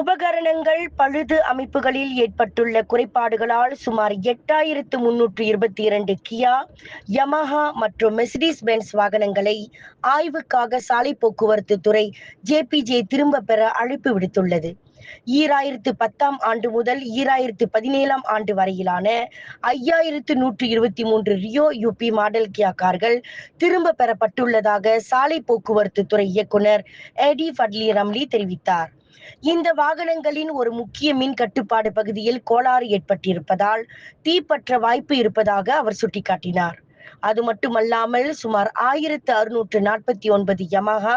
உபகரணங்கள் பழுது அமைப்புகளில் ஏற்பட்டுள்ள குறைபாடுகளால் சுமார் எட்டாயிரத்து முன்னூற்று இருபத்தி இரண்டு கியா யமஹா மற்றும் மெர்சிடிஸ் பென்ஸ் வாகனங்களை ஆய்வுக்காக சாலை போக்குவரத்து துறை ஜேபிஜே திரும்ப பெற அழைப்பு விடுத்துள்ளது. ஈராயிரத்து பத்தாம் ஆண்டு முதல் ஈராயிரத்து பதினேழாம் ஆண்டு வரையிலான ஐயாயிரத்து நூற்று இருபத்தி மூன்று ரியோ யூபி மாடல் கியா கார்கள் திரும்ப பெறப்பட்டுள்ளதாக சாலை போக்குவரத்து துறை இயக்குனர் எடி ஃபட்லி ரம்லி தெரிவித்தார். இந்த வாகனங்களின் ஒரு முக்கிய மின் கட்டுப்பாடு பகுதியில் கோளாறு ஏற்பட்டிருப்பதால் தீப்பற்ற வாய்ப்பு இருப்பதாக அவர் சுட்டிக்காட்டினார். அது மட்டுமல்லாமல் சுமார் ஆயிரத்து அறுநூற்று நாற்பத்தி ஒன்பது Yamaha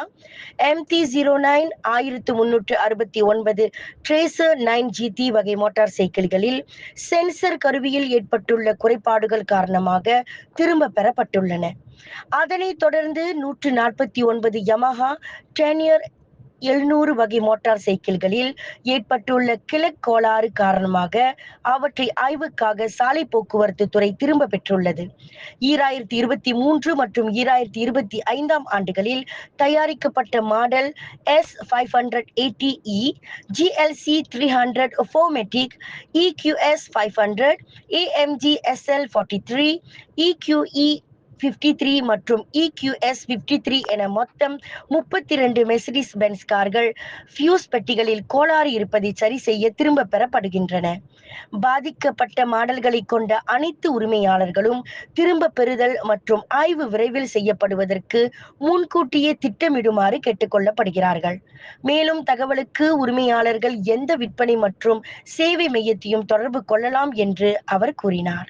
M T zero nine ஆயிரத்து முன்னூற்று அறுபத்தி ஒன்பது ட்ரேசர் நைன் ஜிடி வகை மோட்டார் சைக்கிள்களில் சென்சர் கருவியில் ஏற்பட்டுள்ள குறைபாடுகள் காரணமாக திரும்ப பெறப்பட்டுள்ளன. அதனைத் தொடர்ந்து நூற்று நாற்பத்தி ஒன்பது யமஹா டெனியர் எழுநூறு வகை மோட்டார் சைக்கிள்களில் ஏற்பட்டுள்ள கிழக் கோளாறு காரணமாக அவற்றை ஆய்வுக்காக சாலை போக்குவரத்து துறை திரும்ப பெற்றுள்ளது. ஈராயிரத்தி இருபத்தி மூன்று மற்றும் ஈராயிரத்தி இருபத்தி ஐந்தாம் ஆண்டுகளில் தயாரிக்கப்பட்ட model S five hundred eighty E GLC three hundred four matic EQS five hundred AMG SL forty three EQE fifty three மற்றும் இக்யூஎஸ் ஃபிஃப்டி த்ரீ என மொத்தம் முப்பத்தி ரெண்டு மெர்சிடிஸ் பென்ஸ் கார்கள் ஃபியூஸ் பெட்டிகளில் கோளாறு இருப்பதை சரி செய்ய திரும்ப பெறப்படுகின்றன. பாதிக்கப்பட்ட மாடல்களை கொண்ட அனைத்து உரிமையாளர்களும் திரும்ப பெறுதல் மற்றும் ஆய்வு விரைவில் செய்யப்படுவதற்கு முன்கூட்டியே திட்டமிடுமாறு கேட்டுக்கொள்ளப்படுகிறார்கள். மேலும் தகவலுக்கு உரிமையாளர்கள் எந்த விற்பனை மற்றும் சேவை மையத்தையும் தொடர்பு கொள்ளலாம் என்று அவர் கூறினார்.